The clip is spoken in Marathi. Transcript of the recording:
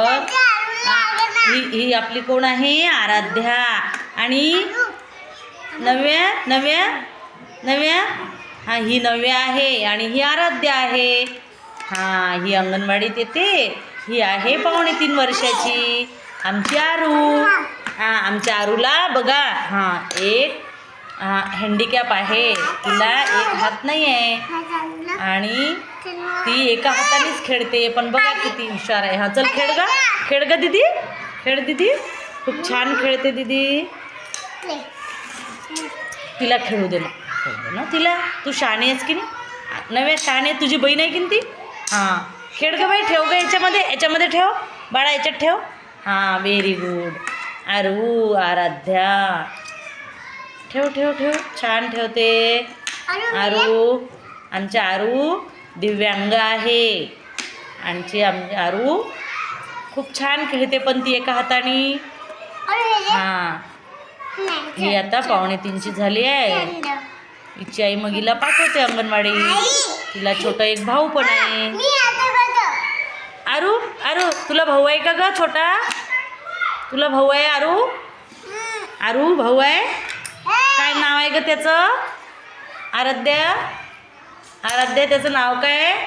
ही ही आपली कोण आहे? आराध्या. आणि नव्या नव्या नव्या? हा ही नव्या आहे आणि ही आराध्या आहे. हा ही अंगणवाडीत येते. ही आहे पावणे तीन वर्षाची. आमची आरू. हा आमच्या आरूला बघा. हा एक हा हँडिकॅप आहे. तिला एक हात नाही आहे आणि ती एका हातानेच खेळते. पण बघा किती हुशार आहे. हा चल खेळ गा. खेळ ग दीदी. खेळ दीदी. खूप छान खेळते दीदी. तिला खेळू दे ना. खेळू दे ना तिला. तू शाणे आहेस की नाही? नव्या शाणे तुझी बहीण आहे की ती? हां. खेळ ग बाई ठेव ग याच्यामध्ये. याच्यामध्ये ठेव. बाळा याच्यात ठेव. हां व्हेरी गुड अरू आराध्या. ठेव ठेव ठेव. छान ठेवते. आरू. आमच्या आरू दिव्यांग आहे. आमची आम आरू खूप छान खेळते पण ती एका हाताने. हां. ही आता पावणे तीनची झाली आहे. हिची आई मग हिला पाठवते अंगणवाडी. तिला छोटा एक भाऊ पण आहे. आरू आरू तुला भाऊ आहे का ग छोटा? तुला भाऊ आहे आरू? आरू भाऊ आहे? काय नाव आहे ग त्याचं? आराध्य? आराध्य त्याचं नाव काय? आहे